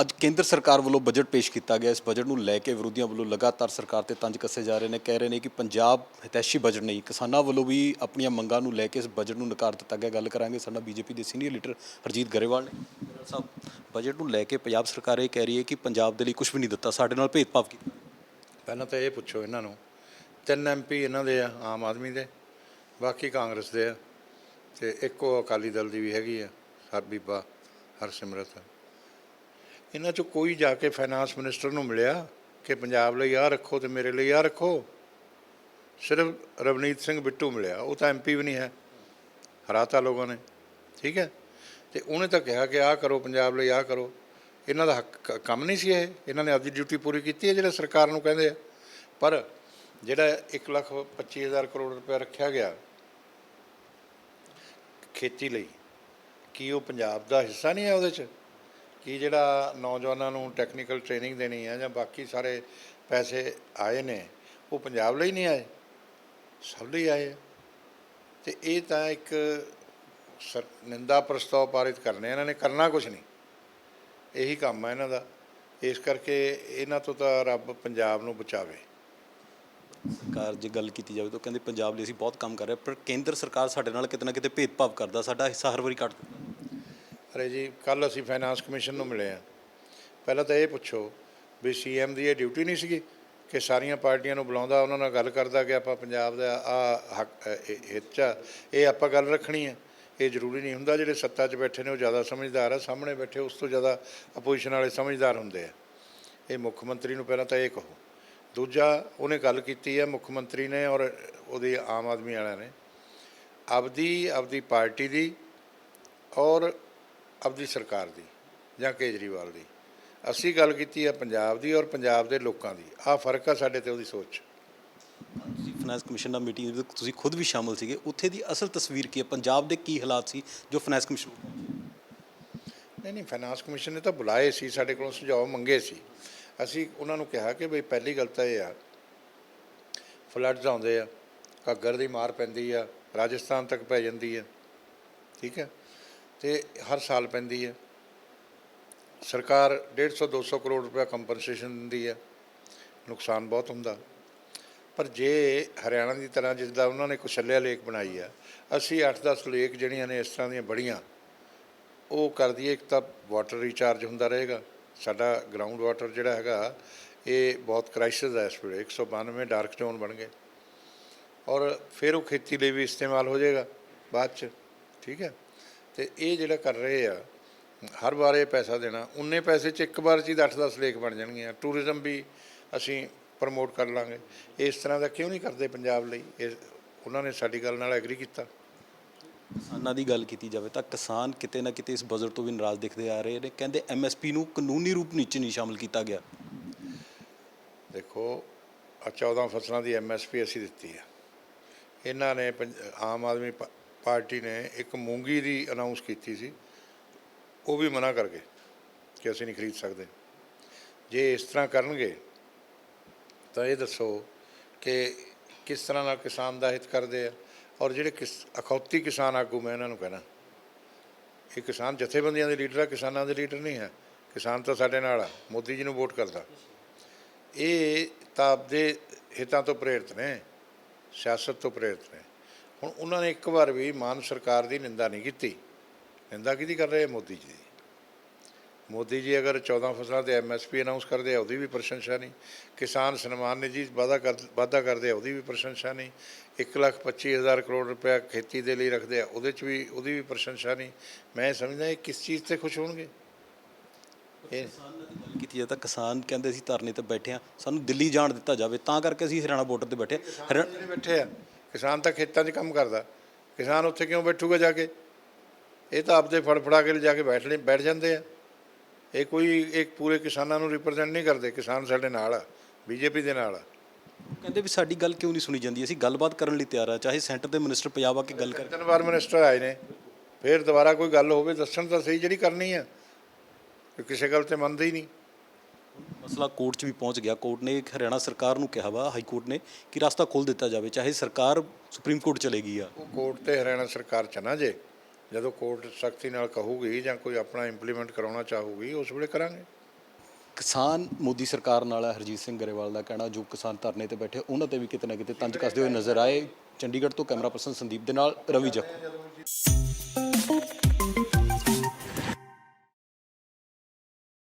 ਅੱਜ ਕੇਂਦਰ ਸਰਕਾਰ ਵੱਲੋਂ ਬਜਟ ਪੇਸ਼ ਕੀਤਾ ਗਿਆ। ਇਸ ਬਜਟ ਨੂੰ ਲੈ ਕੇ ਵਿਰੋਧੀਆਂ ਵੱਲੋਂ ਲਗਾਤਾਰ ਸਰਕਾਰ ਤੇ ਤੰਜ ਕੱਸੇ ਜਾ ਰਹੇ ਨੇ। ਕਹਿ ਰਹੇ ਨੇ ਕਿ ਪੰਜਾਬ ਹਿਤੈਸ਼ੀ ਬਜਟ ਨਹੀਂ, ਕਿਸਾਨਾਂ ਵੱਲੋਂ ਵੀ ਆਪਣੀਆਂ ਮੰਗਾਂ ਨੂੰ ਲੈ ਕੇ ਇਸ ਬਜਟ ਨੂੰ ਨਕਾਰ ਦਿੱਤਾ ਗਿਆ। ਗੱਲ ਕਰਾਂਗੇ ਸਾਡਾ ਬੀਜੇਪੀ ਦੇ ਸੀਨੀਅਰ ਲੀਡਰ ਹਰਜੀਤ ਗਰੇਵਾਲ ਨੇ। ਗਰੇਵਾਲ ਸਾਹਿਬ, ਬਜਟ ਨੂੰ ਲੈ ਕੇ ਪੰਜਾਬ ਸਰਕਾਰ ਇਹ ਕਹਿ ਰਹੀ ਹੈ ਕਿ ਪੰਜਾਬ ਦੇ ਲਈ ਕੁਝ ਵੀ ਨਹੀਂ ਦਿੱਤਾ। ਸਾਡੇ ਨਾਲ ਭੇਦਭਾਵ ਕੀਤਾ ਪਹਿਲਾਂ ਤਾਂ ਇਹ ਪੁੱਛੋ ਇਹਨਾਂ ਨੂੰ, ਤਿੰਨ ਐਮਪੀ ਇਹਨਾਂ ਦੇ ਆ, ਆਮ ਆਦਮੀ ਦੇ, ਬਾਕੀ ਕਾਂਗਰਸ ਦੇ ਆ, ਤੇ ਇੱਕੋ ਅਕਾਲੀ ਦਲ ਦੀ ਵੀ ਹੈਗੀ ਆ, ਹਰ ਬੀਬਾ ਹਰਸਿਮਰਤ। ਇਹਨਾਂ ਚੋਂ ਕੋਈ ਜਾ ਕੇ ਫਾਈਨਾਂਸ ਮਿਨਿਸਟਰ ਨੂੰ ਮਿਲਿਆ ਕਿ ਪੰਜਾਬ ਲਈ ਆਹ ਰੱਖੋ ਤੇ ਮੇਰੇ ਲਈ ਆਹ ਰੱਖੋ। ਸਿਰਫ ਰਵਨੀਤ ਸਿੰਘ ਬਿੱਟੂ ਮਿਲਿਆ। ਉਹ ਤਾਂ ਐਮਪੀ ਵੀ ਨਹੀਂ ਹੈ। ਹਰਾਤਾ ਲੋਕਾਂ ਨੇ। ਠੀਕ ਹੈ? ਤੇ ਉਹਨੇ ਤਾਂ ਕਿਹਾ ਕਿ ਆਹ ਕਰੋ, ਪੰਜਾਬ ਲਈ ਆਹ ਕਰੋ। ਇਹਨਾਂ ਦਾ ਹੱਕ ਕੰਮ ਨਹੀਂ ਸੀ ਇਹ। ਇਹਨਾਂ ਨੇ ਆਪਦੀ ਡਿਊਟੀ ਪੂਰੀ ਕੀਤੀ ਹੈ, ਜਿਹੜਾ ਸਰਕਾਰ ਨੂੰ ਕਹਿੰਦੇ ਆ। ਪਰ ਜਿਹੜਾ 1 ਲੱਖ 25 ਹਜ਼ਾਰ ਕਰੋੜ ਰੁਪਏ ਰੱਖਿਆ ਗਿਆ ਖੇਤੀ ਲਈ, ਕੀ ਉਹ ਪੰਜਾਬ ਦਾ ਹਿੱਸਾ ਨਹੀਂ ਹੈ ਉਹਦੇ 'ਚ? ਕਿ ਜਿਹੜਾ ਨੌਜਵਾਨਾਂ ਨੂੰ ਟੈਕਨੀਕਲ ਟ੍ਰੇਨਿੰਗ ਦੇਣੀ ਹੈ ਜਾਂ ਬਾਕੀ ਸਾਰੇ ਪੈਸੇ ਆਏ ਨੇ, ਉਹ ਪੰਜਾਬ ਲਈ ਨਹੀਂ ਆਏ? ਸਭ ਲਈ ਆਏ ਆ। ਤੇ ਇਹ ਤਾਂ ਇੱਕ ਸਰ- ਨਿੰਦਾ ਪ੍ਰਸਤਾਵ ਪਾਰਿਤ ਕਰਨੇ ਇਹਨਾਂ ਨੇ ਕਰਨਾ ਕੁਝ ਨਹੀਂ। ਇਹੀ ਕੰਮ ਹੈ ਇਹਨਾਂ ਦਾ। ਇਸ ਕਰਕੇ ਇਹਨਾਂ ਤੋਂ ਤਾਂ ਰੱਬ ਪੰਜਾਬ ਨੂੰ ਬਚਾਵੇ। ਸਰਕਾਰ ਜੇ ਗੱਲ ਕੀਤੀ ਜਾਵੇ ਤਾਂ ਕਹਿੰਦੇ, ਪੰਜਾਬ ਲਈ ਅਸੀਂ ਬਹੁਤ ਕੰਮ ਕਰ ਰਹੇ ਪਰ ਕੇਂਦਰ ਸਰਕਾਰ ਸਾਡੇ ਨਾਲ ਕਿਤੇ ਨਾ ਕਿਤੇ ਭੇਦਭਾਵ ਕਰਦਾ, ਸਾਡਾ ਹਿੱਸਾ ਹਰ ਵਾਰੀ ਕੱਟ ਦਿੰਦਾ। ਅਰੇ ਜੀ ਕੱਲ ਅਸੀਂ ਫਾਈਨਾਂਸ ਕਮਿਸ਼ਨ ਨੂੰ ਮਿਲੇ ਆ ਪਹਿਲਾਂ ਤਾਂ ਇਹ ਪੁੱਛੋ ਵੀ ਸੀਐਮ ਦੀ ਇਹ ਡਿਊਟੀ ਨਹੀਂ ਸੀਗੀ ਕਿ ਸਾਰੀਆਂ ਪਾਰਟੀਆਂ ਨੂੰ ਬੁਲਾਉਂਦਾ ਉਹਨਾਂ ਨਾਲ ਗੱਲ ਕਰਦਾ ਕਿ ਆਪਾਂ ਪੰਜਾਬ ਦਾ ਆ ਹੱਕ ਅ, ਇਹ- ਹਿੱਤ 'ਚ ਆ, ਇਹ ਆਪਾਂ ਗੱਲ ਰੱਖਣੀ ਹੈ ਇਹ ਜ਼ਰੂਰੀ ਨਹੀਂ ਹੁੰਦਾ ਜਿਹੜੇ ਸੱਤਾ 'ਚ ਬੈਠੇ ਨੇ ਉਹ ਜ਼ਿਆਦਾ ਸਮਝਦਾਰ ਆ ਸਾਹਮਣੇ ਬੈਠੇ ਉਸ ਤੋਂ ਜ਼ਿਆਦਾ ਅਪੋਜੀਸ਼ਨ ਵਾਲੇ ਸਮਝਦਾਰ ਹੁੰਦੇ ਆ। ਇਹ ਮੁੱਖ ਮੰਤਰੀ ਨੂੰ ਪਹਿਲਾਂ ਤਾਂ ਇਹ ਕਹੋ। ਦੂਜਾ ਉਹਨੇ ਗੱਲ ਕੀਤੀ ਹੈ ਮੁੱਖ ਮੰਤਰੀ ਨੇ ਔਰ ਉਹਦੇ ਆਮ ਆਦਮੀ ਵਾਲਿਆਂ ਨੇ। ਆਪਦੀ ਆਪਦੀ ਪਾਰਟੀ ਦੀ ਔਰ ਆਪਦੀ ਸਰਕਾਰ ਦੀ ਜਾਂ ਕੇਜਰੀਵਾਲ ਦੀ। ਅਸੀਂ ਗੱਲ ਕੀਤੀ ਹੈ ਪੰਜਾਬ ਦੀ ਔਰ ਪੰਜਾਬ ਦੇ ਲੋਕਾਂ ਦੀ। ਆਹ ਫ਼ਰਕ ਆ ਸਾਡੇ ਤੇ ਉਹਦੀ ਸੋਚ। ਤੁਸੀਂ ਫਾਈਨਾਂਸ ਕਮਿਸ਼ਨ ਨਾਲ ਮੀਟਿੰਗ ਵਿੱਚ ਤੁਸੀਂ ਖੁਦ ਵੀ ਸ਼ਾਮਲ ਸੀਗੇ। ਉੱਥੇ ਦੀ ਅਸਲ ਤਸਵੀਰ ਕੀ ਹੈ? ਪੰਜਾਬ ਦੇ ਕੀ ਹਾਲਾਤ ਸੀ ਜੋ ਫਾਈਨਾਂਸ ਕਮਿਸ਼ਨ ਨਹੀਂ ਨਹੀਂ ਫਾਈਨਾਂਸ ਕਮਿਸ਼ਨ ਨੇ ਤਾਂ ਬੁਲਾਏ ਸੀ ਸਾਡੇ ਕੋਲੋਂ ਸੁਝਾਅ ਮੰਗੇ ਸੀ। ਅਸੀਂ ਉਹਨਾਂ ਨੂੰ ਕਿਹਾ ਕਿ ਬਈ ਪਹਿਲੀ ਗੱਲ ਤਾਂ ਇਹ ਆ ਫਲੱਡਸ ਆਉਂਦੇ ਆ ਘੱਗਰ ਦੀ ਮਾਰ ਪੈਂਦੀ ਆ ਰਾਜਸਥਾਨ ਤੱਕ ਪੈ ਜਾਂਦੀ ਆ। ਠੀਕ ਹੈ? ਤੇ ਹਰ ਸਾਲ ਪੈਂਦੀ ਹੈ। ਸਰਕਾਰ 150 200 ਕਰੋੜ ਰੁਪਏ ਕੰਪਨਸੇਸ਼ਨ ਦਿੰਦੀ ਹੈ। ਨੁਕਸਾਨ ਬਹੁਤ ਹੁੰਦਾ। ਪਰ ਜੇ ਹਰਿਆਣਾ ਦੀ ਤਰ੍ਹਾਂ ਜਿਸ ਦਾ ਉਹਨਾਂ ਨੇ ਕੁਸ਼ਲਿਆ ਲੇਕ ਬਣਾਈ ਆ, ਅਸੀਂ 8-10 ਲੇਕ ਜਿਹੜੀਆਂ ਨੇ ਇਸ ਤਰ੍ਹਾਂ ਦੀਆਂ ਬੜੀਆਂ, ਉਹ ਕਰ ਦਈਏ, ਇੱਕ ਤਾਂ ਵਾਟਰ ਰੀਚਾਰਜ ਹੁੰਦਾ ਰਹੇਗਾ। ਸਾਡਾ ਗਰਾਊਂਡ ਵਾਟਰ ਜਿਹੜਾ ਹੈਗਾ, ਇਹ ਬਹੁਤ ਕ੍ਰਾਈਸਿਸ ਹੈ ਇਸ ਵੇਲੇ। 192 ਡਾਰਕ ਜ਼ੋਨ ਬਣ ਗਏ। ਔਰ ਫਿਰ ਉਹ ਖੇਤੀ ਲਈ ਵੀ ਇਸਤੇਮਾਲ ਹੋ ਜਾਏਗਾ ਬਾਅਦ ਚ। ਠੀਕ ਹੈ? ਤੇ ਇਹ ਜਿਹੜਾ ਕਰ ਰਹੇ ਆ ਹਰ ਵਾਰ ਇਹ ਪੈਸਾ ਦੇਣਾ ਉਨੇ ਪੈਸੇ ਚ ਇੱਕ ਵਾਰ ਚ ਹੀ 8-10 ਲੇਖ ਬਣ ਜਾਣਗੀਆਂ ਟੂਰਿਜ਼ਮ ਵੀ ਅਸੀਂ ਪ੍ਰਮੋਟ ਕਰ ਲਾਂਗੇ। ਇਸ ਤਰ੍ਹਾਂ ਦਾ ਕਿਉਂ ਨਹੀਂ ਕਰਦੇ ਪੰਜਾਬ ਲਈ? ਇਹ ਉਹਨਾਂ ਨੇ ਸਾਡੀ ਗੱਲ ਨਾਲ ਐਗਰੀ ਕੀਤਾ। ਕਿਸਾਨਾਂ ਦੀ ਗੱਲ ਕੀਤੀ ਜਾਵੇ ਤਾਂ ਕਿਸਾਨ ਕਿਤੇ ਨਾ ਕਿਤੇ ਇਸ ਬਜਟ ਤੋਂ ਵੀ ਨਾਰਾਜ਼ ਦਿਖਦੇ ਆ ਰਹੇ ਨੇ। ਕਹਿੰਦੇ ਐਮਐਸਪੀ ਨੂੰ ਕਾਨੂੰਨੀ ਰੂਪ ਵਿੱਚ ਨਹੀਂ ਸ਼ਾਮਲ ਕੀਤਾ ਗਿਆ। ਦੇਖੋ ਆ 14 ਫਸਲਾਂ ਦੀ ਐਮਐਸਪੀ ਅਸੀਂ ਦਿੱਤੀ ਆ। ਇਹਨਾਂ ਨੇ ਆਮ ਆਦਮੀ ਪਾਰਟੀ ਨੇ ਇੱਕ ਮੂੰਗੀ ਦੀ ਅਨਾਉਂਸ ਕੀਤੀ ਸੀ, ਉਹ ਵੀ ਮਨਾ ਕਰ ਗਏ ਕਿ ਅਸੀਂ ਨਹੀਂ ਖਰੀਦ ਸਕਦੇ। ਜੇ ਇਸ ਤਰ੍ਹਾਂ ਕਰਨਗੇ, ਤਾਂ ਇਹ ਦੱਸੋ ਕਿ ਕਿਸ ਤਰ੍ਹਾਂ ਨਾਲ ਕਿਸਾਨ ਦਾ ਹਿੱਤ ਕਰਦੇ ਆ ਔਰ ਜਿਹੜੇ ਕਿਸ, ਅਖੌਤੀ ਕਿਸਾਨ ਆਗੂ, ਮੈਂ ਇਹਨਾਂ ਨੂੰ ਕਹਿਣਾ, ਇਹ ਕਿਸਾਨ ਜਥੇਬੰਦੀਆਂ ਦੇ ਲੀਡਰ ਆ, ਕਿਸਾਨਾਂ ਦੇ ਲੀਡਰ ਨਹੀਂ ਹੈ ਕਿਸਾਨ ਤਾਂ ਸਾਡੇ ਨਾਲ ਆ, ਮੋਦੀ ਜੀ ਨੂੰ ਵੋਟ ਕਰਦਾ। ਇਹ ਤਾਂ ਆਪਦੇ ਹਿੱਤਾਂ ਤੋਂ ਪ੍ਰੇਰਿਤ ਨੇ, ਸਿਆਸਤ ਤੋਂ ਪ੍ਰੇਰਿਤ ਨੇ। ਹੁਣ ਉਹਨਾਂ ਨੇ ਇੱਕ ਵਾਰ ਵੀ ਮਾਨ ਸਰਕਾਰ ਦੀ ਨਿੰਦਾ ਨਹੀਂ ਕੀਤੀ। ਨਿੰਦਾ ਕਿਹਦੀ ਕਰ ਰਹੇ? ਮੋਦੀ ਜੀ ਦੀ। ਮੋਦੀ ਜੀ ਅਗਰ 14 ਫਸਲਾਂ ਤੇ ਐਮਐਸਪੀ ਅਨਾਉਂਸ ਕਰਦੇ ਆ ਉਹਦੀ ਵੀ ਪ੍ਰਸ਼ੰਸਾ ਨਹੀਂ ਕਿਸਾਨ ਸਨਮਾਨ ਨਿਧੀ ਵਾਅਦਾ ਕਰ ਵਾਅਦਾ ਕਰਦੇ ਆ ਉਹਦੀ ਵੀ ਪ੍ਰਸ਼ੰਸਾ ਨਹੀਂ 1 ਲੱਖ 25 ਹਜ਼ਾਰ ਕਰੋੜ ਰੁਪਇਆ ਖੇਤੀ ਦੇ ਲਈ ਰੱਖਦੇ ਆ ਉਹਦੇ 'ਚ ਵੀ ਉਹਦੀ ਵੀ ਪ੍ਰਸ਼ੰਸਾ ਨਹੀਂ ਮੈਂ ਸਮਝਦਾ ਇਹ ਕਿਸ ਚੀਜ਼ ਤੇ ਖੁਸ਼ ਹੋਣਗੇ? ਇਹ ਕੀਤੀ ਜਾਵੇ ਤਾਂ ਕਿਸਾਨ ਕਹਿੰਦੇ ਸੀ ਧਰਨੇ ਤੇ ਬੈਠੇ ਆ ਸਾਨੂੰ ਦਿੱਲੀ ਜਾਣ ਦਿੱਤਾ ਜਾਵੇ ਤਾਂ ਕਰਕੇ ਅਸੀਂ ਹਰਿਆਣਾ ਬਾਰਡਰ ਤੇ ਬੈਠੇ ਹਾਂ। ਹਰਿਆ- ਜਿਹੜੇ ਬੈਠੇ ਆ? ਕਿਸਾਨ ਤਾਂ ਖੇਤਾਂ 'ਚ ਕੰਮ ਕਰਦਾ। ਕਿਸਾਨ ਉੱਥੇ ਕਿਉਂ ਬੈਠੂਗਾ ਜਾ ਕੇ? ਇਹ ਤਾਂ ਆਪਦੇ ਫੜ ਫੜਾ ਕੇ ਜਾ ਕੇ ਬੈਠ ਲੈ ਬੈਠ ਜਾਂਦੇ ਆ। ਇਹ ਕੋਈ ਇੱਕ ਪੂਰੇ ਕਿਸਾਨਾਂ ਨੂੰ ਰਿਪਰੈਜ਼ੈਂਟ ਨਹੀਂ ਕਰਦੇ ਕਿਸਾਨ ਸਾਡੇ ਨਾਲ ਆ ਬੀਜੇਪੀ ਦੇ ਨਾਲ ਆ। ਕਹਿੰਦੇ ਵੀ ਸਾਡੀ ਗੱਲ ਕਿਉਂ ਨਹੀਂ ਸੁਣੀ ਜਾਂਦੀ? ਅਸੀਂ ਗੱਲਬਾਤ ਕਰਨ ਲਈ ਤਿਆਰ ਆ ਚਾਹੇ ਸੈਂਟਰ ਦੇ ਮਿਨਿਸਟਰ ਪੰਜਾਬ ਆ ਕੇ ਗੱਲ ਕਰ ਤਿੰਨ ਵਾਰ ਮਿਨਿਸਟਰ ਆਏ ਨੇ ਫਿਰ ਦੁਬਾਰਾ ਕੋਈ ਗੱਲ ਹੋਵੇ ਦੱਸਣ ਤਾਂ ਸਹੀ ਜਿਹੜੀ ਕਰਨੀ ਆ। ਕਿਸੇ ਗੱਲ ਤੇ ਮੰਨਦੇ ਹੀ ਨਹੀਂ। ਮਸਲਾ ਕੋਰਟ 'ਚ ਵੀ ਪਹੁੰਚ ਗਿਆ। ਕੋਰਟ ਨੇ ਹਰਿਆਣਾ ਸਰਕਾਰ ਨੂੰ ਕਿਹਾ ਵਾ ਹਾਈ ਕੋਰਟ ਨੇ ਕਿ ਰਸਤਾ ਖੋਲ ਦਿੱਤਾ ਜਾਵੇ ਚਾਹੇ ਸਰਕਾਰ ਸੁਪਰੀਮ ਕੋਰਟ ਚਲੇਗੀ ਆ। ਉਹ ਕੋਰਟ ਤੇ ਹਰਿਆਣਾ ਸਰਕਾਰ ਚ ਨਾ ਜੇ ਜਦੋਂ ਕੋਰਟ ਸਖਤੀ ਨਾਲ ਕਹੂਗੀ ਜਾਂ ਕੋਈ ਆਪਣਾ ਇੰਪਲੀਮੈਂਟ ਕਰਾਉਣਾ ਚਾਹੂਗੀ ਉਸ ਵੇਲੇ ਕਰਾਂਗੇ। ਕਿਸਾਨ ਮੋਦੀ ਸਰਕਾਰ ਨਾਲ ਹੈ ਹਰਜੀਤ ਸਿੰਘ ਗਰੇਵਾਲ ਦਾ ਕਹਿਣਾ ਜੋ ਕਿਸਾਨ ਧਰਨੇ ਤੇ ਬੈਠੇ ਉਹਨਾਂ ਤੇ ਵੀ ਕਿਤੇ ਨਾ ਕਿਤੇ ਤੰਜ ਕੱਸਦੇ ਹੋਏ ਨਜ਼ਰ ਆਏ। ਚੰਡੀਗੜ੍ਹ ਤੋਂ ਕੈਮਰਾ ਪਰਸਨ ਸੰਦੀਪ ਦੇ ਨਾਲ ਰਵੀ ਜੱਖੂ।